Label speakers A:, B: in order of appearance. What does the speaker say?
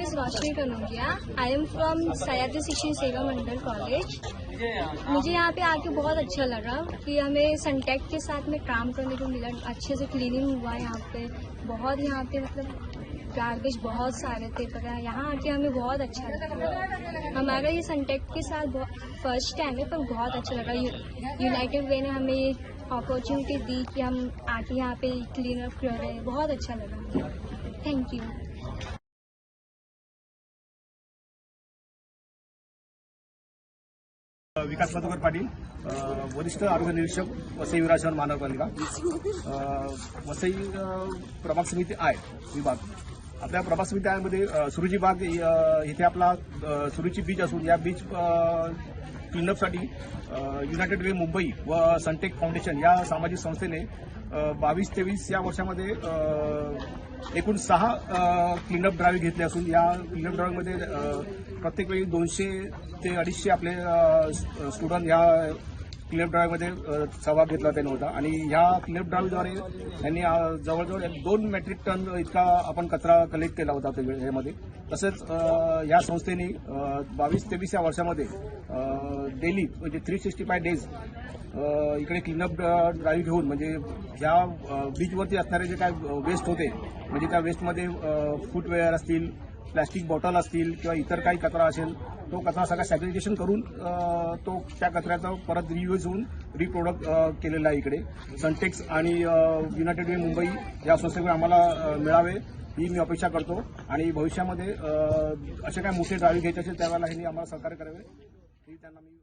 A: Roshni Kanaujia I am from Sayaji Shikshan Seva Mandal college मुझे यहाँ पे आके बहुत अच्छा लगा कि हमें सनटेक के साथ में काम करने को मिला। अच्छे से क्लीनिंग हुआ यहाँ पे। बहुत यहाँ पे मतलब गार्बेज बहुत सारे थे, पर यहाँ आके हमें बहुत अच्छा लगा। हमारा ये सनटेक के साथ फ़र्स्ट टाइम है, पर बहुत अच्छा लगा। यूनाइटेड वे ने हमें ये अपॉर्चुनिटी दी कि हम आके यहाँ पे क्लीन अप कर। रहे हैं बहुत अच्छा लगा। थैंक यू
B: विकास मधुकर पाटील वरिष्ठ आरोग्य निरीक्षक वसई विराजमान महानगरपालिका वसई प्रभाग समिती आय विभाग. आपल्या प्रभाग समिती आयमध्ये अ, सुरुची बाग इथे आपला सुरुची बीच असून या बीच क्लिनअपसाठी युनायटेड वे मुंबई व सनटेक फाउंडेशन या सामाजिक संस्थेने बावीस तेवीस या वर्षामध्ये एकूण सहा क्लीनअप ड्राईव्ह घेतले असून या क्लीनअप ड्राईव्हमध्ये प्रत्येक वेळी दोनशे ते अडीचशे आपले स्टुडंट या क्लिअप ड्राईव्हमध्ये सहभाग घेतला त्यांनी होता. आणि ह्या क्लिअप ड्राईव्हद्वारे त्यांनी जवळजवळ एक दोन मेट्रिक टन इतका आपण कचरा कलेक्ट केला होता यामध्ये वेळेमध्ये तसेच या संस्थेने बावीस तेवीस या वर्षामध्ये डेली म्हणजे थ्री सिक्स्टी फाय डेज इकडे क्लीनअप ड्राईव्ह घेऊन म्हणजे ह्या बीचवरती असणारे जे काय वेस्ट होते म्हणजे त्या वेस्टमध्ये फुटवेअर असतील प्लॅस्टिक बॉटल असतील किंवा इतर काही कचरा असेल तो कचरा सगळा सॅग्रिगेशन करून तो त्या कचऱ्याचा परत रियूज होऊन रिप्रोडक्ट केलेला आहे इकडे. सनटेक्स आणि युनायटेड वे मुंबई या संस्थेकडे आम्हाला मिळावे ही मी अपेक्षा करतो. आणि भविष्यामध्ये असे काय मोठे ड्राईव्ह घ्यायचे असेल त्यावेळेला हे आम्हाला सहकार्य करावे. ही त्यांना मी